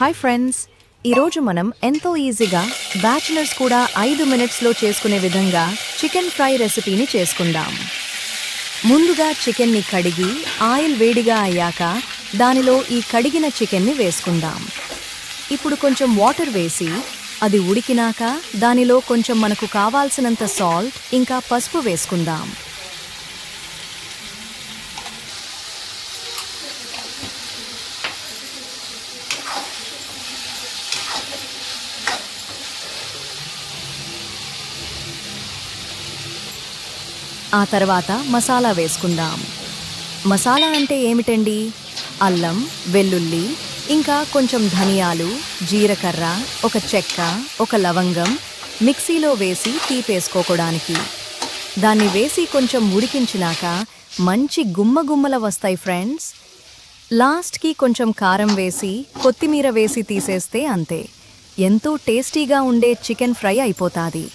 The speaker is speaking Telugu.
హాయ్ ఫ్రెండ్స్ ఈరోజు మనం ఎంతో ఈజీగా బ్యాచిలర్స్ కూడా ఐదు మినిట్స్లో చేసుకునే విధంగా చికెన్ ఫ్రై రెసిపీని చేసుకుందాం. ముందుగా చికెన్ని కడిగి ఆయిల్ వేడిగా అయ్యాక దానిలో ఈ కడిగిన చికెన్ని వేసుకుందాం. ఇప్పుడు కొంచెం వాటర్ వేసి అది ఉడికినాక దానిలో కొంచెం మనకు కావాల్సినంత సాల్ట్ ఇంకా పసుపు వేసుకుందాం. ఆ తర్వాత మసాలా వేసుకుందాం. మసాలా అంటే ఏమిటండి? అల్లం వెల్లుల్లి ఇంకా కొంచెం ధనియాలు జీలకర్ర ఒక చెక్క ఒక లవంగం మిక్సీలో వేసి తీపేసుకోవడానికి. దాన్ని వేసి కొంచెం ఉడికించినాక మంచి గుమ్మగుమ్మల వస్తాయి ఫ్రెండ్స్. లాస్ట్కి కొంచెం కారం వేసి కొత్తిమీర వేసి తీసేస్తే అంతే. ఎంతో టేస్టీగా ఉండే చికెన్ ఫ్రై అయిపోతుంది.